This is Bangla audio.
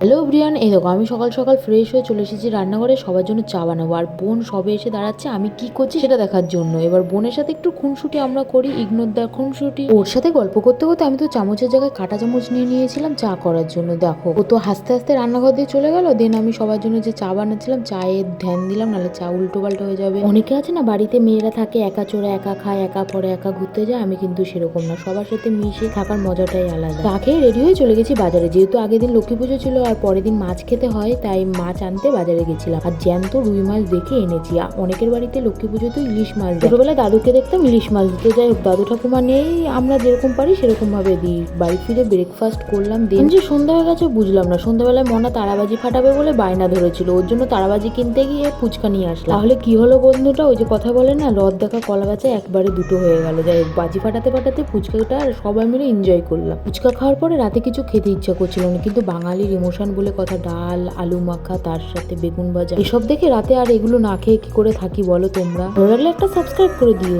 হ্যালো ব্রিয়ান এই দেখো, আমি সকাল সকাল ফ্রেশ হয়ে চলে এসেছি রান্নাঘরে, সবার জন্য চা বানাবো। আর বোন সবে এসে দাঁড়াচ্ছে, আমি কি করছি সেটা দেখার জন্য। এবার বোনের সাথে একটু খুনসুটি আমরা করি ইগনোর দা খুনসুটি। ওর সাথে গল্প করতে করতে আমি তো চামচের জায়গায় কাঁটা চামচ নিয়ে নিয়েছিলাম চা করার জন্য, দেখো। ও তো হাসতে হাসতে রান্নাঘর দিয়ে চলে গেল দেন আমি সবার জন্য যে চা বানাচ্ছিলাম, চায়ের ধ্যান দিলাম, নাহলে চা উল্টো পাল্টা হয়ে যাবে। অনেকে আছে না, বাড়িতে মেয়েরা থাকে, একা চোরে একা খায়, একা পরে একা ঘুরতে যায়, আমি কিন্তু সেরকম না। সবার সাথে মিশে থাকার মজাটাই আলাদা। খেয়ে রেডি হয়ে চলে গেছি বাজারে, যেহেতু আগের দিন লক্ষ্মী পুজো ছিল আর পরের দিন মাছ খেতে হয়, তাই মাছ আনতে বাজারে গেছিলাম। আর জ্যান্ত রুই মাছ দেখে এনেছি। অনেকের বাড়িতে লক্ষ্মী পুজো তো ইলিশ মাছ। ছোটবেলায় দাদুকে দেখতাম ইলিশ মাছ দিতে যাই হোক দাদু ঠাকুমা নেই, আমরা যেরকম পারি সেরকম ভাবে দিই। বাড়ি ফিরে ব্রেকফাস্ট করলাম, দিন যে সন্ধ্যা হয়ে গেছে বুঝলাম না। সন্ধ্যাবেলায় মনা তারাবাজি ফাটাবে বলে বায়না ধরেছিল। ওর জন্য তারাবাজি কিনতে গিয়ে ফুচকা নিয়ে আসলাম। তাহলে কি হলো বন্ধুটা? ওই যে কথা বলে না রদ দেখা কলা গাছে একবারে দুটো হয়ে গেল। যাই হোক, বাজি ফাটাতে ফাটাতে ফুচকাটা সবাই মিলে এনজয় করলাম। ফুচকা খাওয়ার পরে রাতে কিছু খেতে ইচ্ছা করছিল না, কিন্তু বাঙালির ইমোশন বলে কথা, ডাল, আলু মাখা, তার সাথে বেগুন ভাজা। এসব দেখে রাতে আর এগুলো না খেয়ে কি করে থাকি বলো তোমরা? একটা সাবস্ক্রাইব করে দিও।